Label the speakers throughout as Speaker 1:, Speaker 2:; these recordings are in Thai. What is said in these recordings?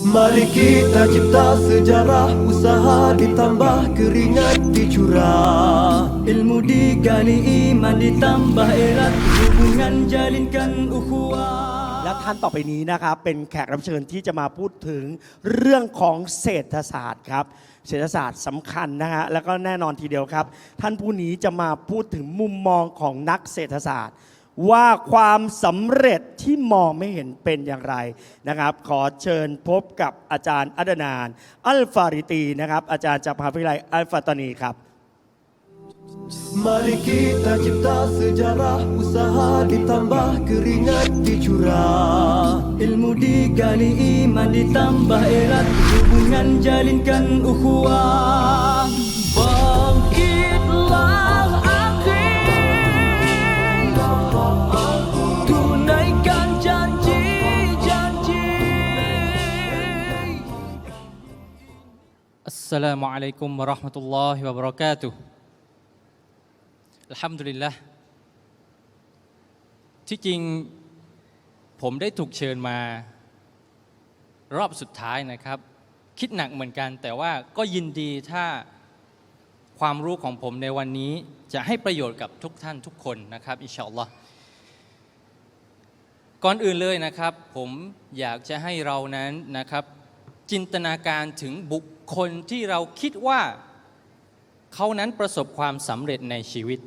Speaker 1: Mari kita cipta sejarah Usaha ditambah keringat dicurah
Speaker 2: Ilmu digali iman ditambah erat Hubungan jalinkan ukhuwah
Speaker 3: และท่านต่อไปนี้นะครับเป็นแขกรับเชิญที่จะมาพูดถึงเรื่องของเศรษฐศาสตร์ครับ เศรษฐศาสตร์สำคัญนะฮะแล้วก็แน่นอนทีเดียวครับ ท่านผู้นี้จะมาพูดถึงมุมมองของนักเศรษฐศาสตร์ ว่าความสำเร็จที่มองไม่เห็นเป็นอย่างไรนะครับ ขอเชิญพบกับอาจารย์อัดนาน อัลฟาริตีนะครับ อาจารย์จากมหาวิทยาลัยอัลฟาตานีครับ
Speaker 1: Mari kita cipta sejarah Usaha ditambah keringat dicurah
Speaker 2: Ilmu digali iman ditambah erat Hubungan jalinkan ukhuwah Bangkitlah
Speaker 4: Assalamualaikum warahmatullahi wabarakatuh อัลฮัมดุลิลละที่จริงผมได้ถูกเชิญมารอบสุดท้ายนะครับ คิดหนักเหมือนกัน แต่ว่าก็ยินดีถ้าความรู้ของผมในวันนี้จะให้ประโยชน์กับทุกท่านทุกคนนะครับอินชาอัลลอฮ์ก่อนอื่นเลยนะครับ ผมอยากจะให้เรานั้นนะครับ จินตนาการถึงบุค คลที่เราคิดว่าเขานั้นประสบความสำเร็จในชีวิต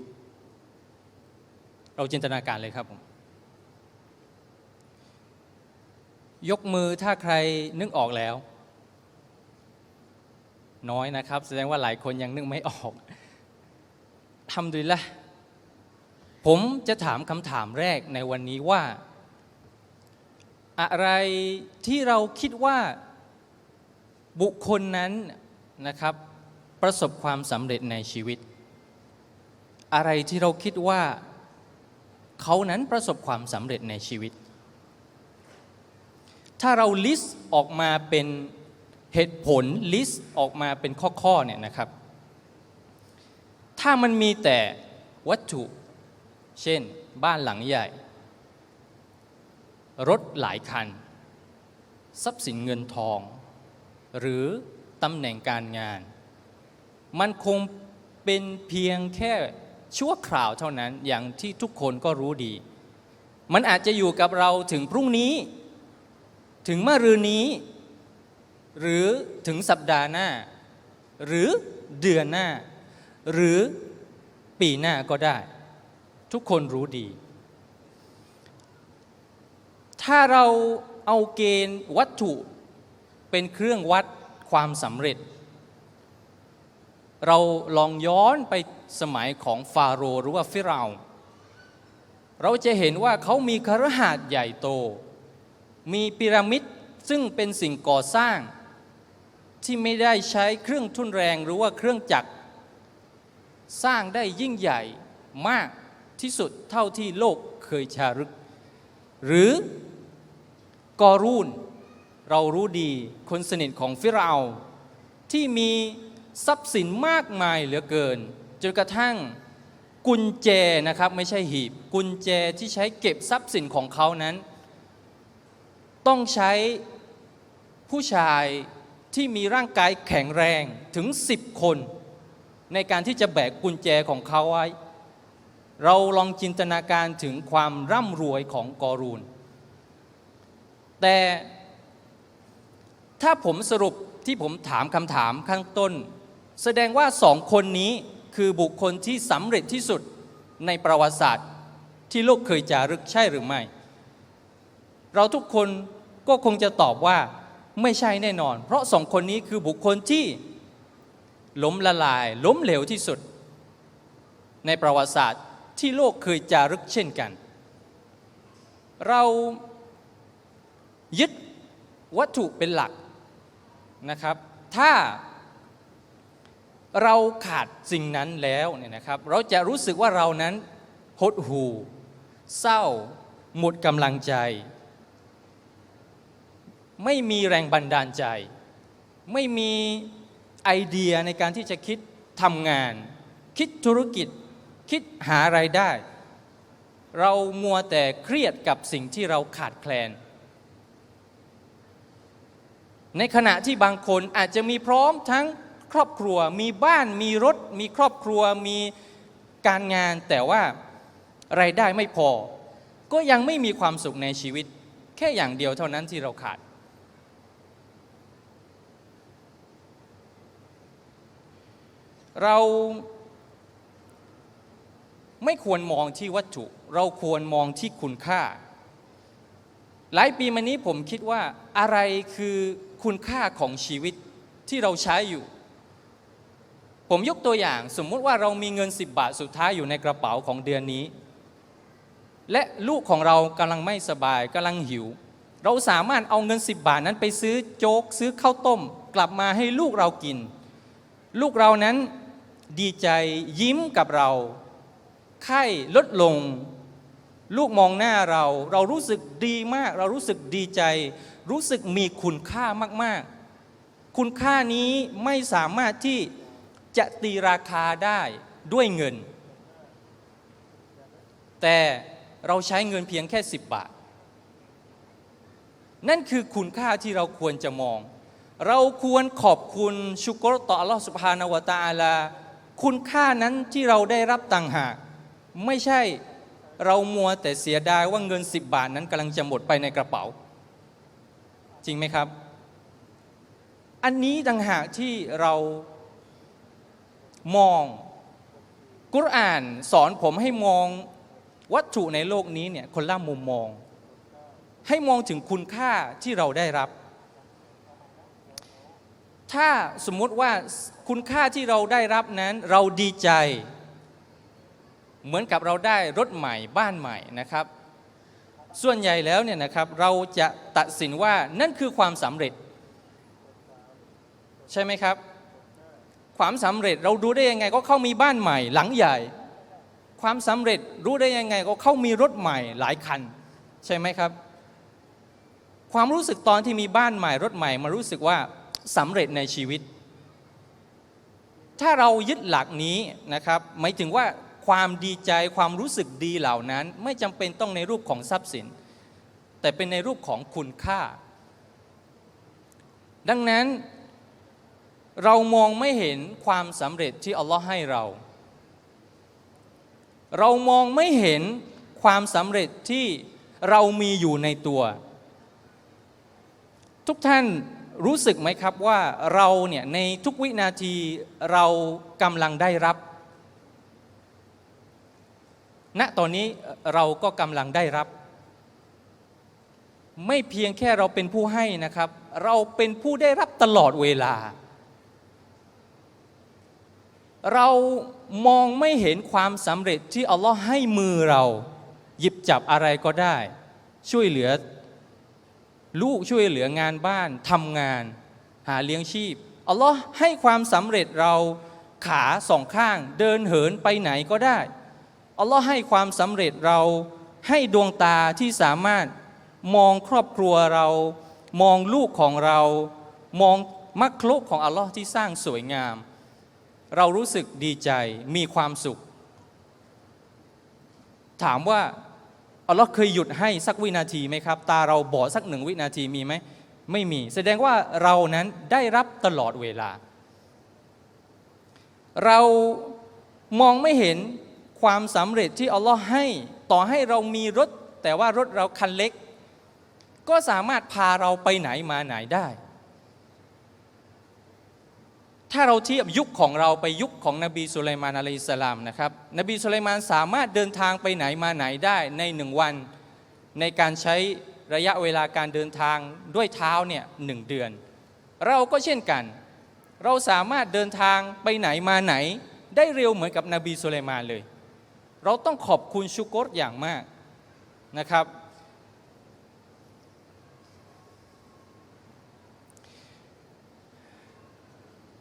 Speaker 4: เราจินตนาการเลยครับผมยกมือถ้าใครนึกออกแล้ว น้อยนะครับ แสดงว่าหลายคนยังนึกไม่ออกทำดีละผมจะถามคำถามแรกในวันนี้ว่า อะไรที่เราคิดว่า บุคคลนั้นนะครับประสบความสำเร็จในชีวิต อะไรที่เราคิดว่าเขานั้นประสบความสำเร็จในชีวิต ถ้าเราลิสต์ออกมาเป็นเหตุผลลิสต์ออกมาเป็นข้อๆเนี่ยนะครับ ถ้ามันมีแต่วัตถุ เช่น บ้านหลังใหญ่ รถหลายคัน ทรัพย์สินเงินทอง หรือตำแหน่งการงาน มันคงเป็นเพียงแค่ชั่วคราวเท่านั้นอย่างที่ทุกคนก็รู้ดี มันอาจจะอยู่กับเราถึงพรุ่งนี้ ถึงมะรืนนี้ หรือถึงสัปดาห์หน้า หรือเดือนหน้า หรือปีหน้าก็ได้ ทุกคนรู้ดี ถ้าเราเอาเกณฑ์วัตถุ เป็นเครื่องวัดความสำเร็จ เราลองย้อนไปสมัยของฟาโรห์หรือว่าฟิราห์เราจะเห็นว่าเขามีคฤหาสน์ใหญ่โต มีพีระมิดซึ่งเป็นสิ่งก่อสร้าง ที่ไม่ได้ใช้เครื่องทุนแรงหรือว่าเครื่องจักร สร้างได้ยิ่งใหญ่มากที่สุดเท่าที่โลกเคยชารึก หรือ กอรูน เรารู้ดีคนสนิทของฟิเราห์ที่มีทรัพย์สินมากมายเหลือเกินจนกระทั่งกุญแจนะครับไม่ใช่หีบ กุญแจที่ใช้เก็บทรัพย์สินของเขานั้น ต้องใช้ผู้ชายที่มีร่างกายแข็งแรงถึง 10 คน ในการที่จะแบกกุญแจของเขาไว้ เราลองจินตนาการถึงความร่ำรวยของกอรูน แต่ ถ้าผมสรุปที่ผมถามคำถามข้างต้น แสดงว่าสองคนนี้คือบุคคลที่สำเร็จที่สุดในประวัติศาสตร์ที่โลกเคยจารึกใช่หรือไม่ เราทุกคนก็คงจะตอบว่าไม่ใช่แน่นอน เพราะสองคนนี้คือบุคคลที่ล้มละลาย ล้มเหลวที่สุด ในประวัติศาสตร์ที่โลกเคยจารึกเช่นกัน เรายึดวัตถุเป็นหลัก นะครับ ถ้าเราขาดสิ่งนั้นแล้วเนี่ยนะครับ เราจะรู้สึกว่าเรานั้นหดหู่เศร้า หมดกำลังใจ ไม่มีแรงบันดาลใจ ไม่มีไอเดียในการที่จะคิดทำงาน คิดธุรกิจ คิดหาไรายได้ เรามัวแต่เครียดกับสิ่งที่เราขาดแคลน ในขณะที่บางคนอาจจะมีพร้อมทั้งครอบครัว มีบ้านมีรถ มีครอบครัวมีการงาน แต่ว่ารายได้ไม่พอ ก็ยังไม่มีความสุขในชีวิต แค่อย่างเดียวเท่านั้นที่เราขาด เราไม่ควรมองที่วัตถุ เราควรมองที่คุณค่า หลายปีมานี้ผมคิดว่าอะไรคือคุณค่าของชีวิตที่เราใช้อยู่ ผมยกตัวอย่างสมมุติว่าเรามีเงิน 10 บาทสุดท้ายอยู่ในกระเป๋าของเดือนนี้ และลูกของเรากำลังไม่สบายกำลังหิว เราสามารถเอาเงิน 10 บาทนั้นไปซื้อโจ๊กซื้อข้าวต้ม กลับมาให้ลูกเรากิน ลูกเรานั้นดีใจยิ้มกับเรา ไข้ลดลง ลูกมองหน้าเรา เรารู้สึกดีมาก เรารู้สึกดีใจ รู้สึกมีคุณค่ามาก ๆ คุณค่านี้ไม่สามารถที่จะตีราคาได้ด้วยเงิน แต่เราใช้เงินเพียงแค่ 10 บาท นั่นคือคุณค่าที่เราควรจะมอง เราควรขอบคุณชุกรต่ออัลลอฮฺสุบฮานาวตาลา คุณค่านั้นที่เราได้รับต่างหาก ไม่ใช่ เรามัวแต่เสียดายว่าเงิน 10 บาทนั้นกำลังจะหมดไปในกระเป๋า จริงไหมครับ อันนี้ต่างหากที่เรามอง กุรอานสอนผมให้มองวัตถุในโลกนี้เนี่ยคนละมุมมอง ให้มองถึงคุณค่าที่เราได้รับ ถ้าสมมติว่าคุณค่าที่เราได้รับนั้น เราดีใจ เหมือนกับเราได้รถใหม่บ้านใหม่นะครับ ส่วนใหญ่แล้วเนี่ยนะครับเราจะตัดสินว่านั่นคือความสำเร็จ ใช่ไหมครับ ความสำเร็จเรารู้ได้ยังไงก็เขามีบ้านใหม่ หลังใหญ่ ความสำเร็จรู้ได้ยังไงก็เขามีรถใหม่หลายคัน ใช่ไหมครับ ความรู้สึกตอนที่มีบ้านใหม่รถใหม่มารู้สึกว่าสำเร็จในชีวิต ถ้าเรายึดหลักนี้นะครับหมายถึงว่า ความดีใจความรู้สึกดีเหล่านั้น ไม่จำเป็นต้องในรูปของทรัพย์สิน แต่เป็นในรูปของคุณค่า ดังนั้นเรามองไม่เห็นความสำเร็จที่อัลลอฮ์ให้เรา เรามองไม่เห็นความสำเร็จที่เรามีอยู่ในตัว ทุกท่านรู้สึกไหมครับว่าเราเนี่ยในทุกวินาทีเรากำลังได้รับ ณตอนนี้เราก็กำลังได้รับ ไม่เพียงแค่เราเป็นผู้ให้นะครับ เราเป็นผู้ได้รับตลอดเวลา เรามองไม่เห็นความสำเร็จที่อัลลอฮ์ให้มือเรา หยิบจับอะไรก็ได้ ช่วยเหลือ ลูกช่วยเหลืองานบ้านทำงาน หาเลี้ยงชีพอัลลอฮ์ให้ความสำเร็จเราขาสองข้าง เดินเหินไปไหนก็ได้ อัลลอฮ์ให้ความสำเร็จเราให้ดวงตาที่สามารถมองครอบครัวเรา มองลูกของเรา มองมักลุกของอัลลอฮ์ที่สร้างสวยงาม เรารู้สึกดีใจมีความสุข ถามว่าอัลลอฮ์เคยหยุดให้สักวินาทีไหมครับ ตาเราบอดสักหนึ่งวินาทีมีไหมไม่มี แสดงว่าเรานั้นได้รับตลอดเวลา เรามองไม่เห็น ความสำเร็จที่อัลลอฮ์ให้ต่อให้เรามีรถ แต่ว่ารถเราคันเล็ก ก็สามารถพาเราไปไหนมาไหนได้ ถ้าเราเทียบยุคของเราไปยุคของนบีสุลัยมานอะลัยสลามนะครับ นบีสุลัยมานสามารถเดินทางไปไหนมาไหนได้ในหนึ่งวันในการใช้ระยะเวลาการเดินทางด้วยเท้าเนี่ยหนึ่งเดือน เราก็เช่นกัน เราสามารถเดินทางไปไหนมาไหน ได้เร็วเหมือนกับนบีสุลัยมานเลย เราต้องขอบคุณชุกรอย่างมากนะครับ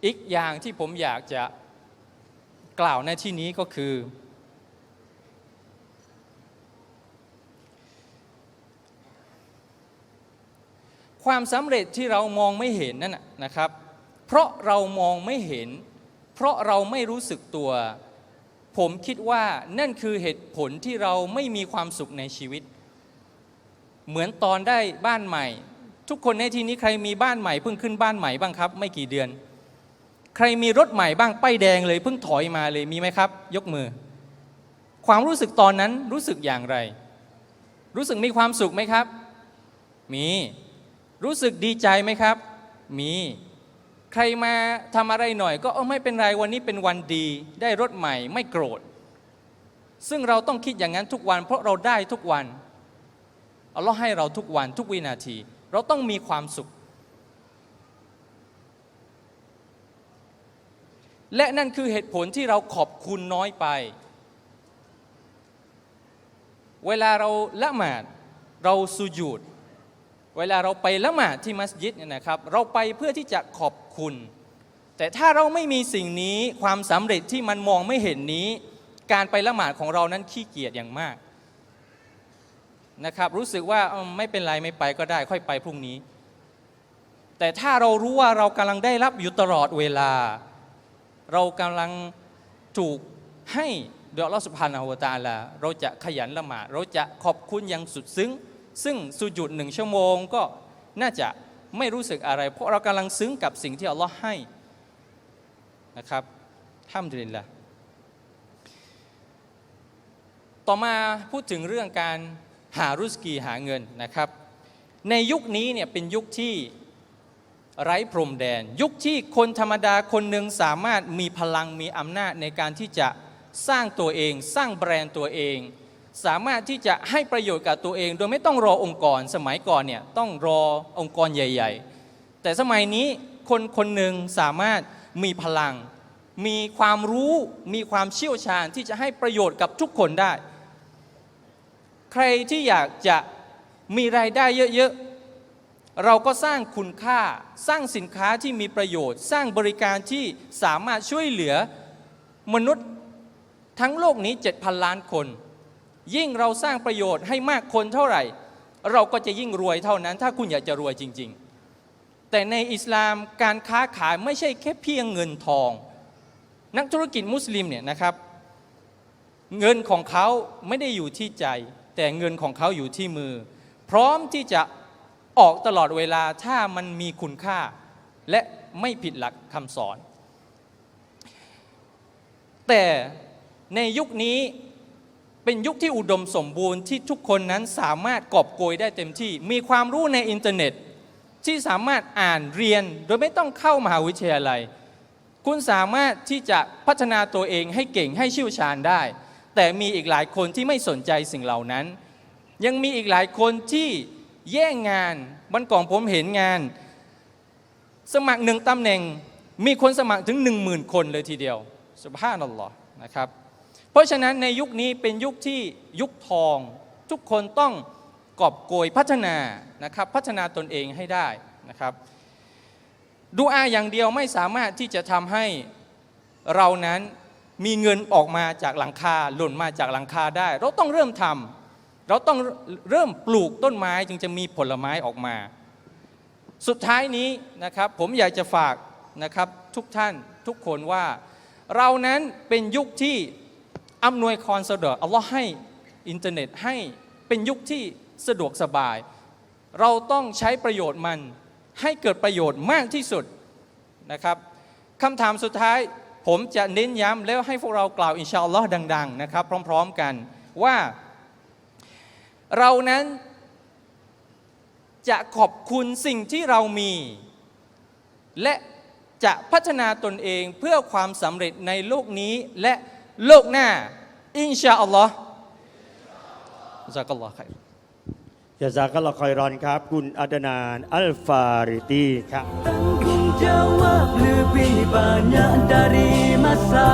Speaker 4: อีกอย่างที่ผมอยากจะกล่าวในที่นี้ก็คือ ความสำเร็จที่เรามองไม่เห็นนั่นนะครับ เพราะเรามองไม่เห็น เพราะเราไม่รู้สึกตัว ผมคิดว่านั่นคือเหตุผลที่เราไม่มีความสุขในชีวิต เหมือนตอนได้บ้านใหม่ ทุกคนในที่นี้ใครมีบ้านใหม่เพิ่งขึ้นบ้านใหม่บ้างครับ ไม่กี่เดือน ใครมีรถใหม่บ้างป้ายแดงเลยเพิ่งถอยมาเลยมีไหมครับ ยกมือ ความรู้สึกตอนนั้นรู้สึกอย่างไร รู้สึกมีความสุขไหมครับ มี รู้สึกดีใจไหมครับ มี ใครมาทำอะไรหน่อย ก็เออไม่เป็นไรวันนี้เป็นวันดี ได้รถใหม่ไม่โกรธ ซึ่งเราต้องคิดอย่างนั้นทุกวัน เพราะเราได้ทุกวันอัลลอฮ์ให้เราทุกวันทุกวินาที เราต้องมีความสุข และนั่นคือเหตุผลที่เราขอบคุณน้อยไป เวลาเราละหมาดเราสุญูด เวลาเราไปละหมาดที่มัสยิดเนี่ยนะครับ เราไปเพื่อที่จะขอบคุณ แต่ถ้าเราไม่มีสิ่งนี้ความสำเร็จที่มันมองไม่เห็นนี้ การไปละหมาดของเรานั้นขี้เกียจอย่างมากนะครับ รู้สึกว่าไม่เป็นไรไม่ไปก็ได้ ค่อยไปพรุ่งนี้ แต่ถ้าเรารู้ว่าเรากำลังได้รับอยู่ตลอดเวลา เรากำลังถูกให้โดยอัลลอฮฺสุบฮานาหูวตาลาเราจะขยันละหมาดเราจะขอบคุณอย่างสุดซึ้ง ซึ่งสุจุดหนึ่งชั่วโมงก็น่าจะไม่รู้สึกอะไร เพราะเรากำลังซึ้งกับสิ่งที่อัลลอฮ์ให้นะครับห้ามดุลิลละต่อมาพูดถึงเรื่องการหารุสกีหาเงินนะครับ ในยุคนี้เนี่ยเป็นยุคที่ไร้พรมแดน ยุคที่คนธรรมดาคนหนึ่งสามารถมีพลังมีอำนาจในการที่จะสร้างตัวเอง สร้างแบรนด์ตัวเอง สามารถที่จะให้ประโยชน์กับตัวเอง โดยไม่ต้องรอองค์กร สมัยก่อนเนี่ยต้องรอองค์กรใหญ่ ๆ แต่สมัยนี้คนคนหนึ่งสามารถมีพลัง มีความรู้มีความเชี่ยวชาญที่จะให้ประโยชน์กับทุกคนได้ ใครที่อยากจะมีรายได้เยอะๆ เราก็สร้างคุณค่าสร้างสินค้าที่มีประโยชน์ สร้างบริการที่สามารถช่วยเหลือมนุษย์ทั้งโลกนี้ 7,000 ล้านคน ยิ่งเราสร้างประโยชน์ให้มากคนเท่าไหร่ เราก็จะยิ่งรวยเท่านั้น ถ้าคุณอยากจะรวยจริง ๆ แต่ในอิสลามการค้าขายไม่ใช่แค่เพียงเงินทอง นักธุรกิจมุสลิมเนี่ยนะครับ เงินของเขาไม่ได้อยู่ที่ใจ แต่เงินของเขาอยู่ที่มือ พร้อมที่จะออกตลอดเวลาถ้ามันมีคุณค่า และไม่ผิดหลักคำสอน แต่ในยุคนี้ เป็นยุคที่อุดมสมบูรณ์ที่ทุกคนนั้นสามารถกอบโกยได้เต็มที่ มีความรู้ในอินเทอร์เน็ต ที่สามารถอ่านเรียนโดยไม่ต้องเข้ามหาวิทยาลัย คุณสามารถที่จะพัฒนาตัวเองให้เก่งให้เชี่ยวชาญได้ แต่มีอีกหลายคนที่ไม่สนใจสิ่งเหล่านั้น ยังมีอีกหลายคนที่แย่งงานวันก่อนผมเห็นงาน สมัครหนึ่งตำแหน่งมีคนสมัครถึง 1 0,000 คนเลยทีเดียวสุบฮานัลลอฮ์นะครับ เพราะฉะนั้นในยุคนี้เป็นยุคที่ยุคทอง ทุกคนต้องกอบโกยพัฒนานะครับพัฒนาตนเองให้ได้นะครับดูอาอย่างเดียวไม่สามารถที่จะทำให้เรานั้นมีเงินออกมาจากหลังคาหล่นมาจากหลังคาได้ เราต้องเริ่มทำเราต้องเริ่มปลูกต้นไม้จึงจะมีผลไม้ออกมา สุดท้ายนี้นะครับผมอยากจะฝากนะครับทุกท่านทุกคนว่า เรานั้นเป็นยุคที่ อำนวยความสะดวกอัลลอฮ์ให้อินเทอร์เน็ตให้เป็นยุคที่สะดวกสบาย เราต้องใช้ประโยชน์มันให้เกิดประโยชน์มากที่สุดนะครับคำถามสุดท้ายผมจะเน้นย้ำแล้วให้พวกเรากล่าวอินชาอัลลอฮ์ดัง ๆ นะครับ พร้อม ๆกันว่าเรานั้นจะขอบคุณสิ่งที่เรามี และจะพัฒนาตนเองเพื่อความสำเร็จในโลกนี้และ โลกหน้า อินชาอัลลอฮ์จักัลลอฮ์ครับ
Speaker 3: ยาซากัลลอฮ์คอยรอนครับ คุณอัดนานอัลฟาริตีครับ
Speaker 2: Tanggung jawab lebih banyak dari masa